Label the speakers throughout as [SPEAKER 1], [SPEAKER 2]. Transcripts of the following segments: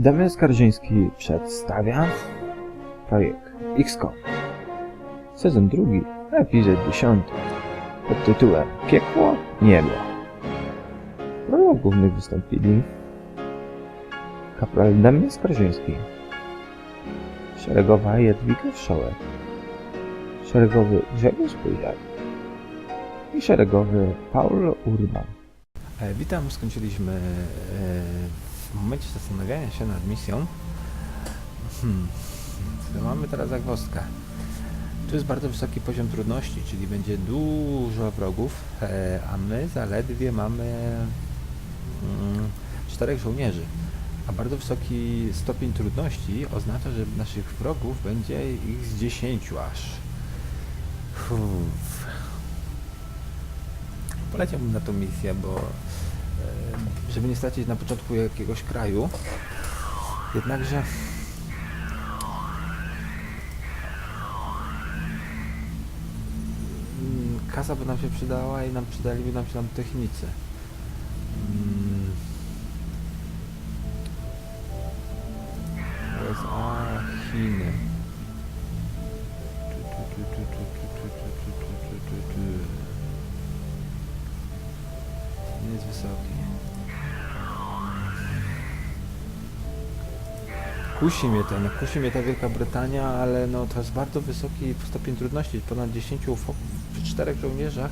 [SPEAKER 1] Damian Skarżyński przedstawia projekt XCOM. Sezon drugi, epizod dziesiąty pod tytułem Piekło Niebo. W rolach głównych wystąpili kapral Damian Skarżyński, szeregowa Jadwiga Wszołek, szeregowy Grzegorz Pójdak i szeregowy Paul Urban.
[SPEAKER 2] E, Witam, skończyliśmy e, w momencie zastanawiania się nad misją. Hmm. Mamy teraz zagwozdkę. Tu jest bardzo wysoki poziom trudności, czyli będzie dużo wrogów, e, a my zaledwie mamy mm, czterech żołnierzy. A bardzo wysoki stopień trudności oznacza, że naszych wrogów będzie ich z 10 aż. Uff. Poleciałbym na tą misję, bo żeby nie stracić na początku jakiegoś kraju. Jednakże mm, kasa by nam się przydała i nam przydaliby nam się tam technicy. Kusi mnie ten, kusi mnie ta Wielka Brytania, ale no to jest bardzo wysoki stopień trudności, ponad 10 fo- przy czterech żołnierzach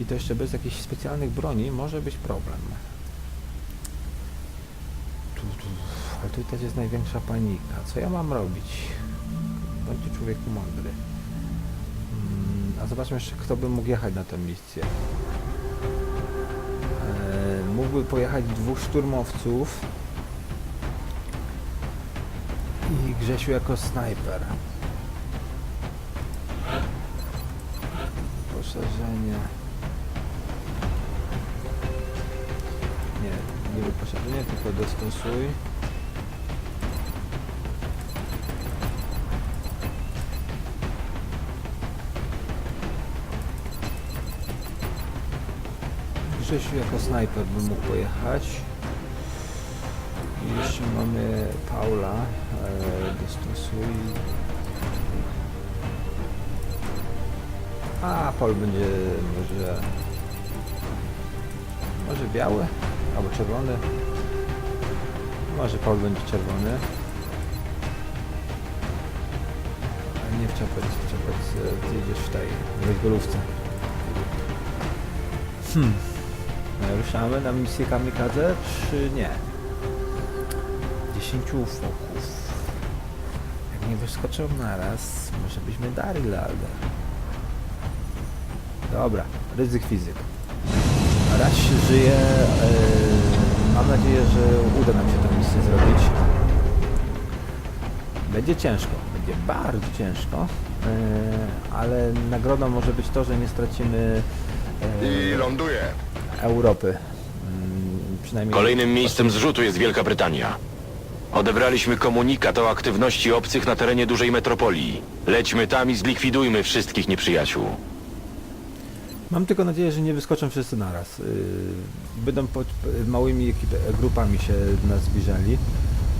[SPEAKER 2] i to jeszcze bez jakichś specjalnych broni może być problem. Tu, tu, ale tutaj jest największa panika. Co ja mam robić? Bądźcie człowieku mądry. Mm, a zobaczmy jeszcze, kto by mógł jechać na tę misję. E, mógłby pojechać dwóch szturmowców i Grzesiu jako snajper. Poszerzenie. Nie, nie wyposażenie, tylko dostosuj. Grzesiu jako snajper by mógł pojechać. Jeszcze mamy Paula. E, dostosuj. A, Paul będzie może... Może biały? Albo czerwony? Może Paul będzie czerwony. Ale nie w czapec, w czapec w tej, w. Hmm. E, Ruszamy na misję kamikadze, czy nie? 10 foków. Jak nie wyskoczą naraz, może byśmy dali ladę. Dobra, ryzyk fizyk. Raz się żyje. e, mam nadzieję, że uda nam się tę misję zrobić. Będzie ciężko, będzie bardzo ciężko, e, ale nagrodą może być to, że nie stracimy e,
[SPEAKER 3] I ląduje.
[SPEAKER 2] Europy. Mm, Przynajmniej
[SPEAKER 3] Kolejnym miejscem zrzutu jest Wielka Brytania. Odebraliśmy komunikat o aktywności obcych na terenie dużej metropolii. Lećmy tam i zlikwidujmy wszystkich nieprzyjaciół.
[SPEAKER 2] Mam tylko nadzieję, że nie wyskoczą wszyscy naraz. Yy, Będą pod, małymi ekip- grupami się do nas zbliżali.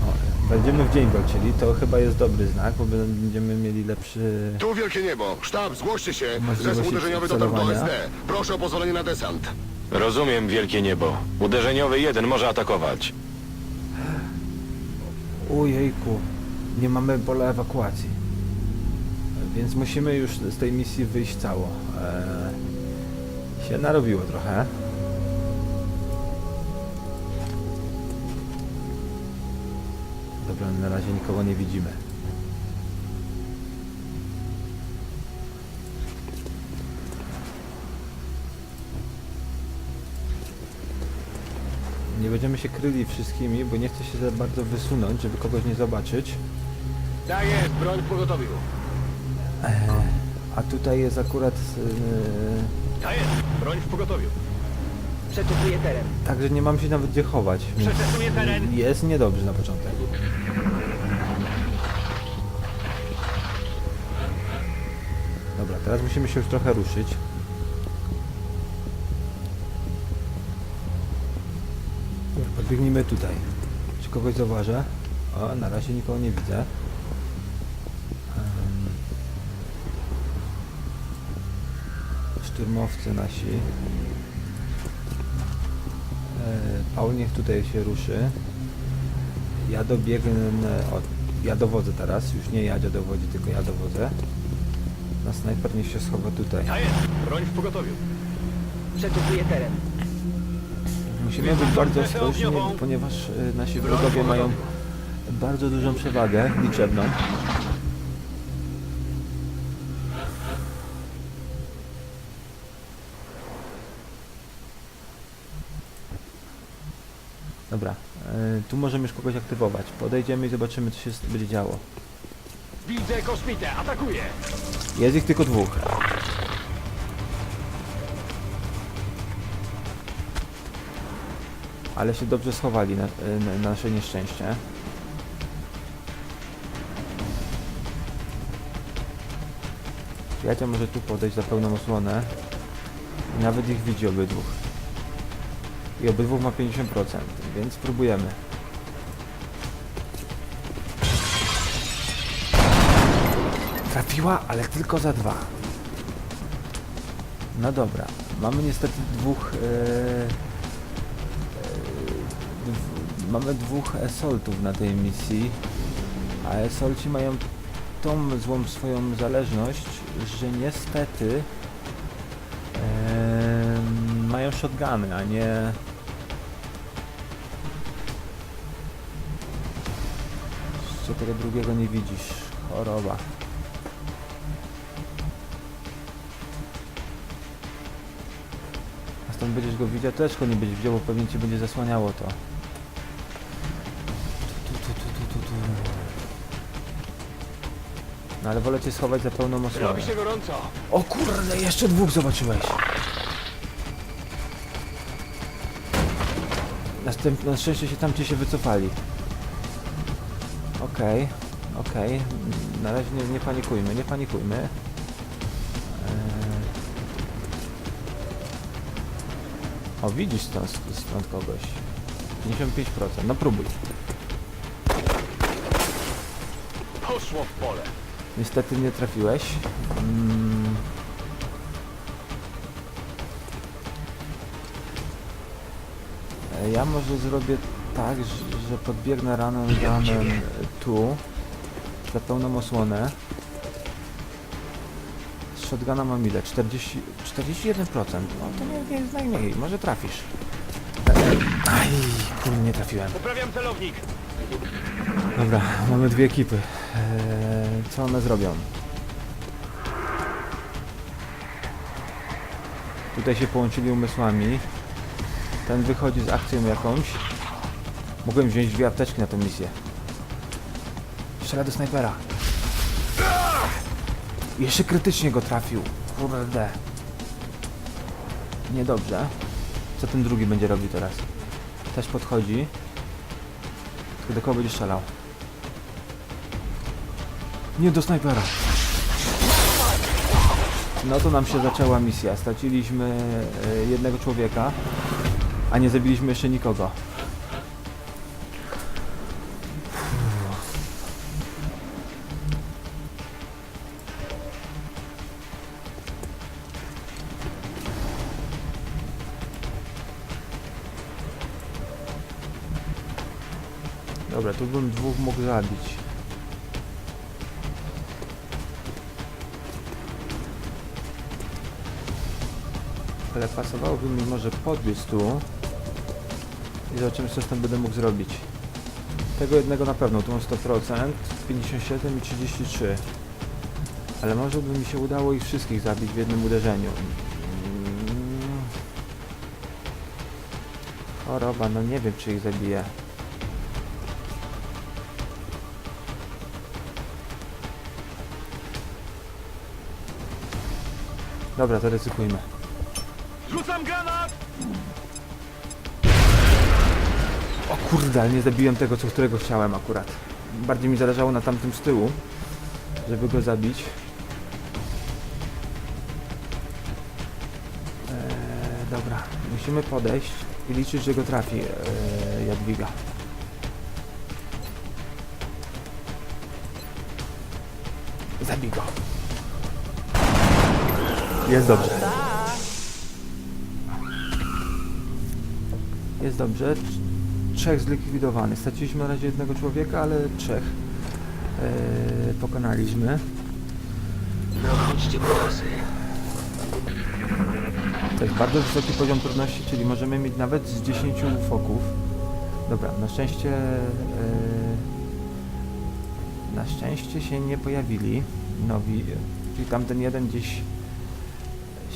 [SPEAKER 2] O, będziemy w dzień walczyli, to chyba jest dobry znak, bo będziemy mieli lepszy...
[SPEAKER 4] Tu wielkie niebo. Sztab, zgłoście się.
[SPEAKER 2] Możliwości
[SPEAKER 4] Zespół uderzeniowy dotarł do
[SPEAKER 2] celowania.
[SPEAKER 4] OSD. Proszę o pozwolenie na desant.
[SPEAKER 3] Rozumiem, Wielkie Niebo. Uderzeniowy jeden może atakować.
[SPEAKER 2] Ojejku, nie mamy pola ewakuacji. Więc musimy już z tej misji wyjść cało. Eee, się narobiło trochę. Dobra, na razie nikogo nie widzimy. Nie będziemy się kryli wszystkimi, bo nie chcę się za bardzo wysunąć, żeby kogoś nie zobaczyć.
[SPEAKER 4] Tak jest, broń w pogotowiu.
[SPEAKER 2] A tutaj jest akurat... Yy,
[SPEAKER 4] Tak jest, broń w pogotowiu.
[SPEAKER 5] Przeczesuję teren.
[SPEAKER 2] także nie mam się nawet gdzie chować. więc
[SPEAKER 5] Przetestuję teren.
[SPEAKER 2] Jest niedobrze na początek. Dobra, teraz musimy się już trochę ruszyć. Dobra, podbiegnijmy tutaj. Czy kogoś zauważę. O, na razie nikogo nie widzę. Szturmowcy nasi. E, Paul niech tutaj się ruszy. Ja dobiegnę, o, ja dowodzę teraz, już nie Jadzia dowodzi, tylko ja dowodzę. Na snajper niech się schowa tutaj.
[SPEAKER 4] A jest! Broń w pogotowiu.
[SPEAKER 5] Przeczekuję teren.
[SPEAKER 2] Musimy być bardzo ostrożni, ponieważ e, nasi wrogowie mają bardzo dużą przewagę liczebną. Dobra, e, tu możemy już kogoś aktywować. Podejdziemy i zobaczymy, co się będzie działo.
[SPEAKER 4] Widzę kosmitę, atakuję!
[SPEAKER 2] Jest ich tylko dwóch. Ale się dobrze schowali na, na, na nasze nieszczęście. Jadzia może tu podejść za pełną osłonę. I nawet ich widzi obydwóch. I obydwóch ma 50%, więc spróbujemy. Trafiła, ale tylko za dwa. No dobra, mamy niestety dwóch. Dw, mamy dwóch esoltów na tej misji, a esolci mają tą złą swoją zależność, że niestety e, mają shotguny, a nie. Jeszcze tego drugiego nie widzisz. Choroba. A stąd będziesz go widział, też go nie będziesz widział, bo pewnie cię będzie zasłaniało to. No ale wolę cię schować za pełną osłonę.
[SPEAKER 4] Robi się gorąco!
[SPEAKER 2] O kurde, jeszcze dwóch zobaczyłeś. Następ, na szczęście się tamci się wycofali. Okej, okej. Na razie nie, nie panikujmy, nie panikujmy. Eee... O, widzisz stąd, stąd kogoś. 55%, no próbuj.
[SPEAKER 4] Poszło w pole!
[SPEAKER 2] Niestety nie trafiłeś. Mm. Ja może zrobię tak, że, podbiegnę ranem ranem tu za pełną osłonę. Z shotguna mam ile? 40, 41%. No to nie, nie jest najmniej, może trafisz. Aj, kurde, nie trafiłem.
[SPEAKER 4] Poprawiam celownik!
[SPEAKER 2] Dobra, mamy dwie ekipy. Eee, co one zrobią? Tutaj się połączyli umysłami. Ten wychodzi z akcją jakąś. Mogłem wziąć dwie apteczki na tę misję. Strzela do snajpera. Jeszcze krytycznie go trafił. Kurde. Niedobrze. Co ten drugi będzie robił teraz? Też podchodzi. Tylko do kogo będzie strzelał? Nie do snajpera. No to nam się zaczęła misja. Straciliśmy e, jednego człowieka, a nie zabiliśmy jeszcze nikogo. Dobra, tu bym dwóch mógł zabić. Ale pasowałoby mi może podbiec tu i zobaczymy co z tym będę mógł zrobić. Tego jednego na pewno, tu mam 100%, 57 i 33. Ale może by mi się udało ich wszystkich zabić w jednym uderzeniu. Choroba, no nie wiem czy ich zabiję. Dobra, to ryzykujmy. Kurde, ale nie zabiłem tego, co którego chciałem akurat. Bardziej mi zależało na tamtym z tyłu, żeby go zabić. Eee, dobra, musimy podejść i liczyć, że go trafi eee, Jadwiga. Zabij go. Jest dobrze. Jest dobrze. Trz- Trzech zlikwidowanych. Straciliśmy na razie jednego człowieka, ale trzech e, pokonaliśmy.
[SPEAKER 5] No chodźcie prosy.
[SPEAKER 2] To jest bardzo wysoki poziom trudności, czyli możemy mieć nawet z 10 foków. Dobra, na szczęście e, na szczęście się nie pojawili nowi, czyli tamten jeden gdzieś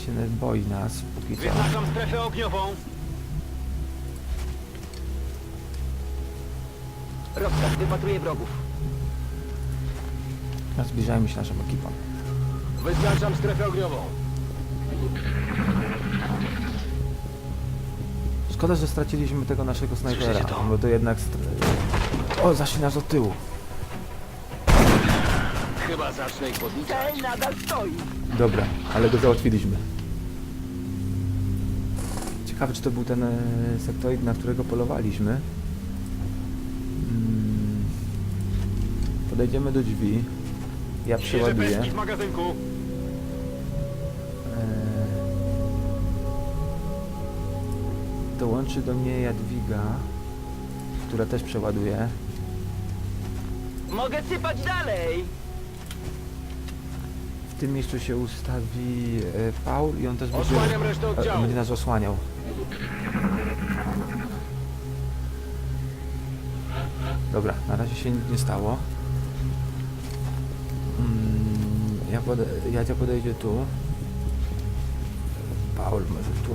[SPEAKER 2] się boi nas póki co.
[SPEAKER 4] Wyznaczam strefę ogniową.
[SPEAKER 5] Wypatruję wrogów.
[SPEAKER 2] No, Zbliżajmy się naszą ekipą.
[SPEAKER 4] Wyznaczam strefę ogniową.
[SPEAKER 2] Szkoda, że straciliśmy tego naszego snajpera,
[SPEAKER 5] Słyszycie to?
[SPEAKER 2] bo to jednak... Str- o, zaszli nas od tyłu.
[SPEAKER 4] Chyba zacznę ich podliczać.
[SPEAKER 5] Cel nadal stoi.
[SPEAKER 2] Dobra, ale go załatwiliśmy. Ciekawe, czy to był ten e, sektoid, na którego polowaliśmy. Podejdziemy do drzwi. Ja
[SPEAKER 4] Świeże
[SPEAKER 2] przeładuję.
[SPEAKER 4] pestki w magazynku.
[SPEAKER 2] E, dołączy do mnie Jadwiga, która też przeładuje.
[SPEAKER 5] Mogę sypać dalej.
[SPEAKER 2] W tym miejscu się ustawi e, Paul i on też będzie,
[SPEAKER 4] resztę
[SPEAKER 2] e,
[SPEAKER 4] oddziału.
[SPEAKER 2] będzie nas osłaniał. Dobra, na razie się nic nie stało. Ja pode Jadzia podejdzie tu. Paul może tu.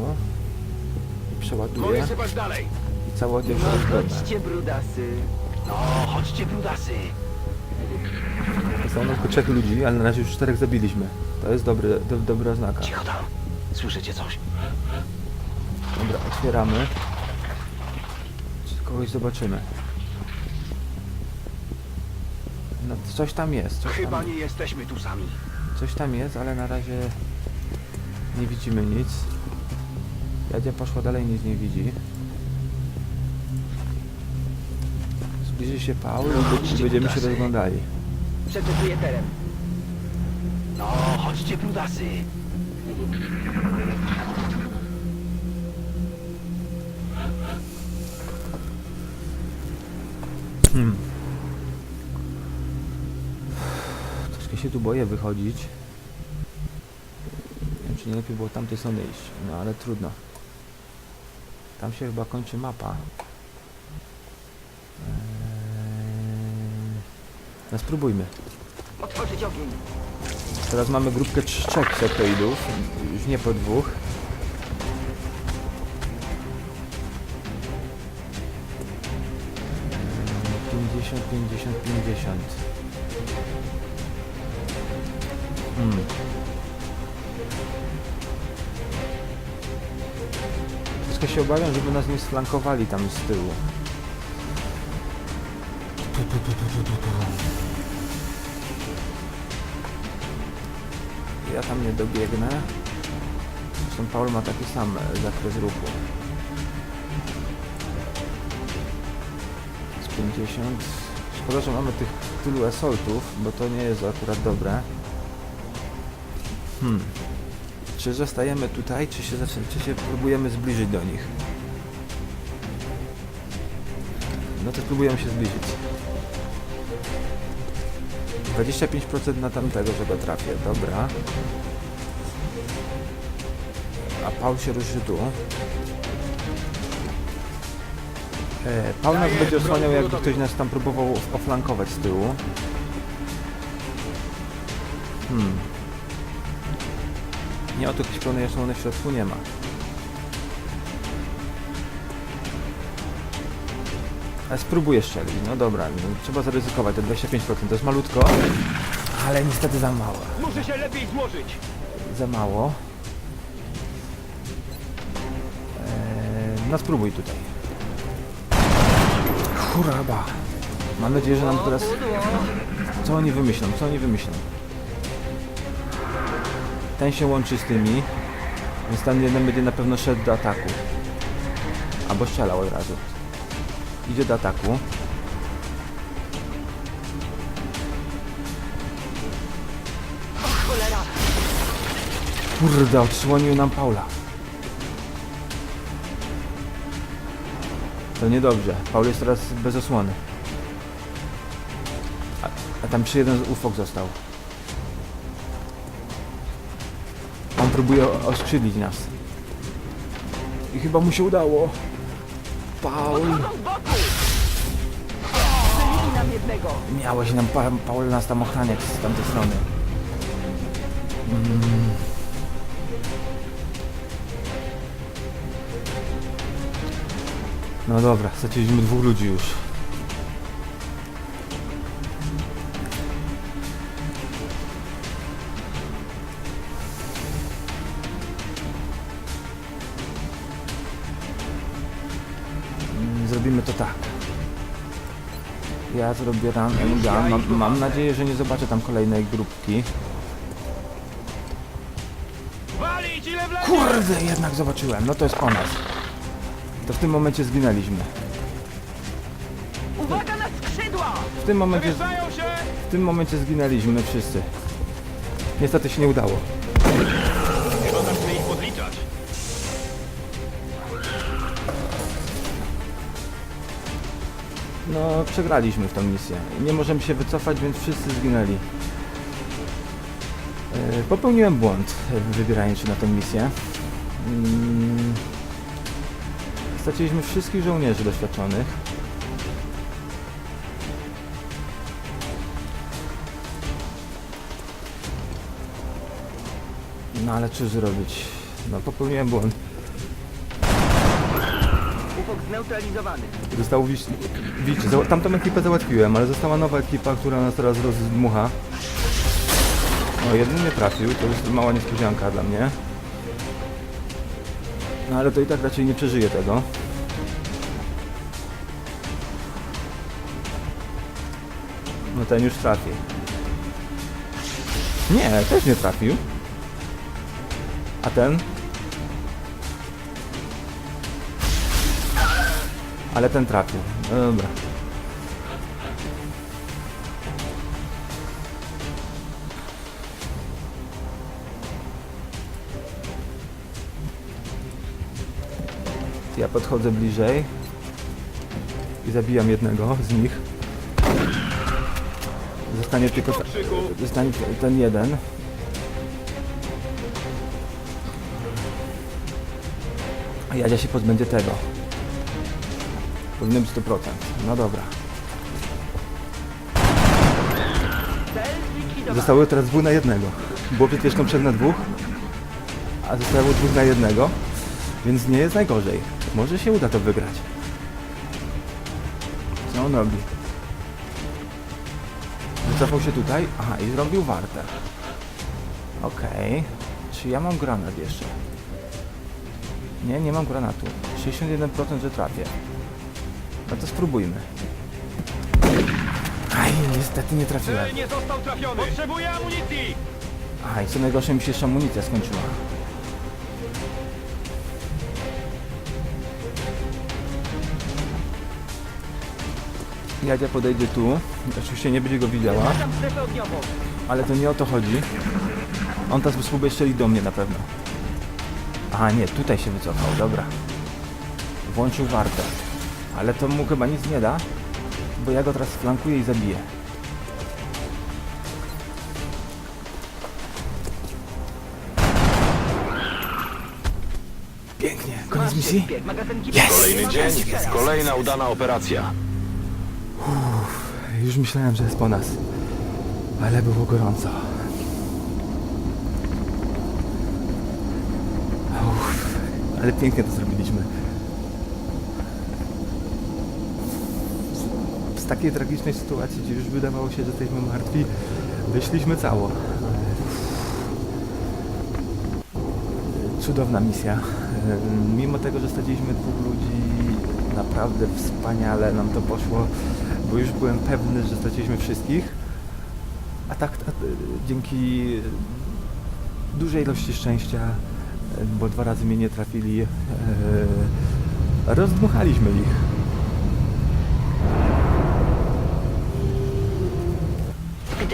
[SPEAKER 2] I przeładuje.
[SPEAKER 4] Sypać dalej.
[SPEAKER 2] I cały oddział się
[SPEAKER 5] No
[SPEAKER 2] rozgląda.
[SPEAKER 5] chodźcie, brudasy.
[SPEAKER 4] No, chodźcie brudasy.
[SPEAKER 2] Zostało nam tylko trzech ludzi, ale na razie już czterech zabiliśmy. To jest dobry, do, dobra oznaka.
[SPEAKER 4] Cicho tam. Słyszycie coś?
[SPEAKER 2] Dobra, otwieramy. Czy kogoś zobaczymy. No coś tam jest, coś
[SPEAKER 4] Chyba
[SPEAKER 2] tam,
[SPEAKER 4] nie jesteśmy tu sami.
[SPEAKER 2] Coś tam jest, ale na razie nie widzimy nic. Jadzia poszła dalej, nic nie widzi. Zbliży się Paul i będziemy się rozglądali.
[SPEAKER 5] Przeczekuję teren.
[SPEAKER 4] No, chodźcie brudasy.
[SPEAKER 2] Troszkę się tu boję wychodzić. Nie wiem, czy nie lepiej było tamtej strony iść. No ale trudno. Tam się chyba kończy mapa. Eee... No spróbujmy.
[SPEAKER 5] Otworzyć ogień.
[SPEAKER 2] Teraz mamy grupkę trzech sektoidów. Już nie po dwóch. Pięćdziesiąt, pięćdziesiąt, pięćdziesiąt. Obawiam, żeby nas nie sflankowali tam z tyłu. Ja tam nie dobiegnę. Zresztą Paul ma taki sam zakres ruchu. Z 50. Szkoda, że mamy tych tylu assaultów, bo to nie jest akurat dobre. Hmm. Czy zostajemy tutaj, czy się, czy się próbujemy zbliżyć do nich? No to spróbujemy się zbliżyć. 25% na tamtego, że go trafię, dobra. A Paul się ruszy tu. E, Paul nas będzie osłaniał, jakby ktoś nas tam próbował oflankować z tyłu. Hmm. Nie, o tu jakiejś pełnej osłony w środku nie ma. Ale spróbuję strzelić, no dobra, no, trzeba zaryzykować, te 25% to jest malutko, ale niestety za mało.
[SPEAKER 4] Muszę się lepiej złożyć.
[SPEAKER 2] Za mało. Eee, no spróbuj tutaj. Kuraba. Mam nadzieję, że nam teraz... Co oni wymyślą? Co oni wymyślą? Ten się łączy z tymi, więc ten jeden będzie na pewno szedł do ataku. Albo strzelał od razu. Idzie do ataku. Kurde, odsłonił nam Paula. To niedobrze. Paul jest teraz bez osłony. A, a tam przy jeden ufok został. On próbuje oskrzydlić nas. I chyba mu się udało. Paul! Miałeś nam pa, Paul nas tam ochraniać z tamtej strony. Mm. No dobra, straciliśmy dwóch ludzi już. Zrobimy to tak. Ja zrobię and gun. Mam, mam nadzieję, że nie zobaczę tam kolejnej grupki. Kurde, jednak zobaczyłem. No to jest po nas. To w tym momencie zginęliśmy.
[SPEAKER 5] Uwaga na skrzydła!
[SPEAKER 2] W tym momencie, w tym momencie zginęliśmy wszyscy. Niestety się nie udało. No, przegraliśmy w tą misję. Nie możemy się wycofać, więc wszyscy zginęli. E, Popełniłem błąd, e, wybierając się na tę misję. Mm. Straciliśmy wszystkich żołnierzy doświadczonych. No ale cóż zrobić? No popełniłem błąd.
[SPEAKER 5] Zneutralizowany.
[SPEAKER 2] Zostało wiś... Widzicie, tamtą ekipę załatwiłem, ale została nowa ekipa, która nas teraz rozdmucha. O, jeden nie trafił, to jest mała niespodzianka dla mnie. No ale to i tak raczej nie przeżyje tego. No ten już trafi. Nie, też nie trafił. A ten? Ale ten trafił. No dobra. Ja podchodzę bliżej i zabijam jednego z nich. Zostanie tylko ta, zostanie ten jeden. Jadzia się pozbędzie tego. Być 100%. No dobra. Zostało teraz dwóch na jednego. Było przed chwileczką na dwóch, a zostało dwóch na jednego, więc nie jest najgorzej. Może się uda to wygrać. Co on robi? Wycofał się tutaj? Aha, i zrobił wartę. Okej. Czy ja mam granat jeszcze? Nie, nie mam granatu. 61% że trafię. No to spróbujmy. Aj, niestety nie trafiłem.
[SPEAKER 4] Cel nie został trafiony! Potrzebuję amunicji!
[SPEAKER 2] Aha, i co najgorsze mi się jeszcze amunicja skończyła. Jadzia podejdzie tu. Oczywiście nie będzie go widziała,
[SPEAKER 5] Wyznaczam strefę ogniową.
[SPEAKER 2] ale to nie o to chodzi. On teraz spróbuje strzelić do mnie na pewno. Aha, nie, tutaj się wycofał, dobra. Włączył wartę. Ale to mu chyba nic nie da, bo ja go teraz flankuję i zabiję. Pięknie, koniec misji?
[SPEAKER 5] magazynki
[SPEAKER 3] Kolejny dzień, kolejna udana operacja.
[SPEAKER 2] Już myślałem, że jest po nas. Ale było gorąco. Uff, ale pięknie to zrobiliśmy. Z, z takiej tragicznej sytuacji, gdzie już wydawało się, że jesteśmy martwi, wyszliśmy cało. Cudowna misja. Mimo tego, że straciliśmy dwóch ludzi, naprawdę wspaniale nam to poszło, bo już byłem pewny, że straciliśmy wszystkich. A tak a, dzięki dużej ilości szczęścia, bo dwa razy mnie nie trafili, e, rozdmuchaliśmy ich.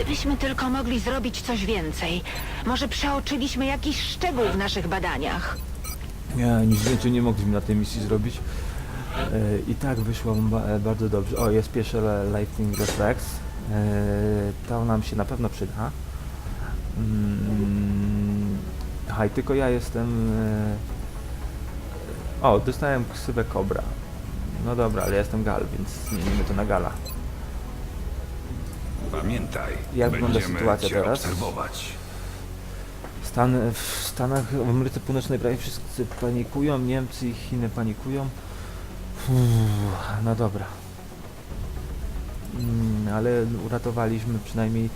[SPEAKER 6] Gdybyśmy tylko mogli zrobić coś więcej. Może przeoczyliśmy jakiś szczegół w naszych badaniach.
[SPEAKER 2] Nie, nic więcej nie mogliśmy na tej misji zrobić. E, I tak wyszło e, bardzo dobrze. O, jest pierwszy Lightning Reflex. E, To nam się na pewno przyda. Mm, Aha, i tylko ja jestem... O, dostałem ksywę Cobra. No dobra, ale ja jestem Gal, więc zmienimy to na Gala.
[SPEAKER 7] Pamiętaj,
[SPEAKER 2] Jak wygląda
[SPEAKER 7] będziemy
[SPEAKER 2] sytuacja
[SPEAKER 7] cię
[SPEAKER 2] teraz?
[SPEAKER 7] obserwować.
[SPEAKER 2] Stan, w Stanach, w Ameryce Północnej prawie wszyscy panikują, Niemcy i Chiny panikują. Uff, no dobra. Mm, ale uratowaliśmy przynajmniej,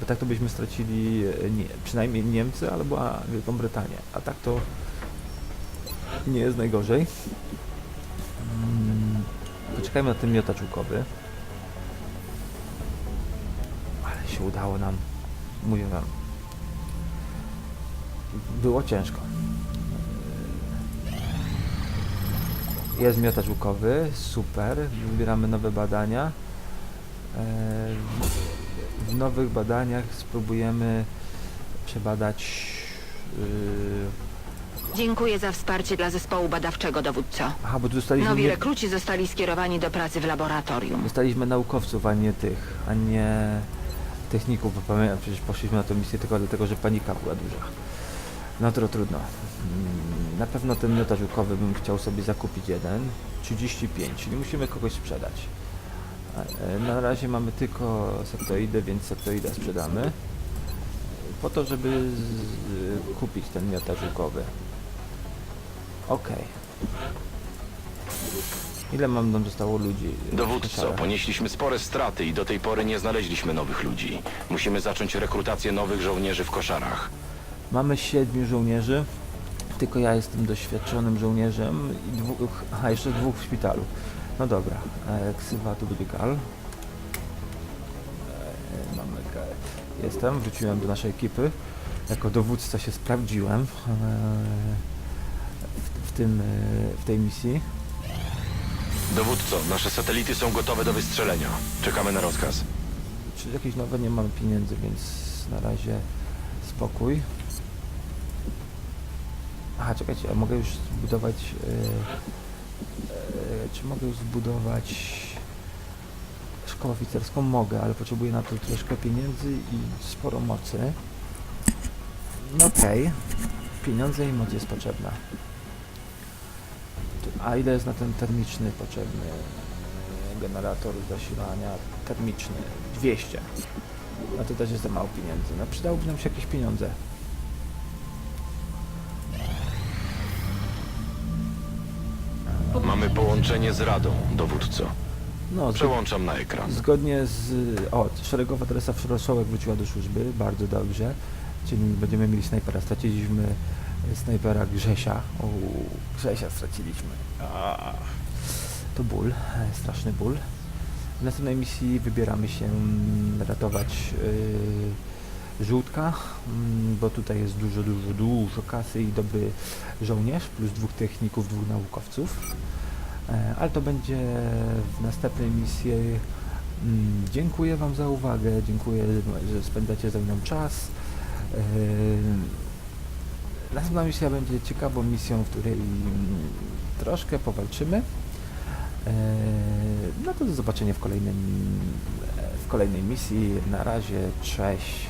[SPEAKER 2] bo tak to byśmy stracili e, nie, przynajmniej Niemcy albo a, Wielką Brytanię. A tak to nie jest najgorzej. Mm, poczekajmy na ten miotacz łukowy. Się udało nam. Mówię wam, było ciężko. Jest miotacz łukowy, super. Wybieramy nowe badania. E, W nowych badaniach spróbujemy przebadać. yy,
[SPEAKER 6] Dziękuję za wsparcie dla zespołu badawczego, dowódco.
[SPEAKER 2] Aha, bo tu dostaliśmy,
[SPEAKER 6] Nowi
[SPEAKER 2] nie,
[SPEAKER 6] rekruci zostali skierowani do pracy w laboratorium.
[SPEAKER 2] dostaliśmy naukowców, a nie tych, a nie techników, bo pamiętam, przecież poszliśmy na tę misję tylko dlatego, że panika była duża. No to trudno. Mm, Na pewno ten miotacz łukowy bym chciał sobie zakupić jeden. 35, czyli musimy kogoś sprzedać. A, e, Na razie mamy tylko septoidę, więc septoidę sprzedamy. Po to, żeby kupić ten miotacz łukowy. Okej. Ile mam nam zostało ludzi?
[SPEAKER 3] Dowódco, ponieśliśmy spore straty i do tej pory nie znaleźliśmy nowych ludzi. Musimy zacząć rekrutację nowych żołnierzy w koszarach.
[SPEAKER 2] Mamy siedmiu żołnierzy, tylko ja jestem doświadczonym żołnierzem i dwóch, aha, jeszcze dwóch w szpitalu. No dobra, e, ksywa tu będzie gal. E, mamy gal. Jestem, wróciłem do naszej ekipy. Jako dowódca się sprawdziłem e, w, w, tym, e, w tej misji.
[SPEAKER 3] Dowódco, nasze satelity są gotowe do wystrzelenia. Czekamy na rozkaz.
[SPEAKER 2] Czy jakieś nowe nie mamy pieniędzy, więc na razie spokój. Aha, czekajcie, a mogę już zbudować... e, e, czy mogę już zbudować szkołę oficerską? Mogę, ale potrzebuję na to troszkę pieniędzy i sporo mocy. No okej. Pieniądze i moc jest potrzebna. A ile jest na ten termiczny potrzebny? e, Generator zasilania termiczny. 200. No to też jest za mało pieniędzy. No przydałoby nam się jakieś pieniądze.
[SPEAKER 3] Mamy połączenie z Radą, dowódco.
[SPEAKER 2] No,
[SPEAKER 3] Przełączam na ekran.
[SPEAKER 2] zgodnie z... O, szeregowa Teresa Froszołek wróciła do służby. Bardzo dobrze. Czyli będziemy mieli snajpera. Straciliśmy snajpera Grzesia. O, Grzesia straciliśmy. To ból. e, Straszny ból. W następnej misji wybieramy się ratować yy, żółtka, mm, bo tutaj jest dużo, dużo, dużo kasy i dobry żołnierz, plus dwóch techników, dwóch naukowców. E, ale to będzie w następnej misji. Mm, Dziękuję Wam za uwagę, dziękuję, że spędzacie ze mną czas. Następna misja będzie ciekawą misją, w której mm, troszkę powalczymy. E, No to do zobaczenia w kolejnym, w kolejnej misji. Na razie, cześć.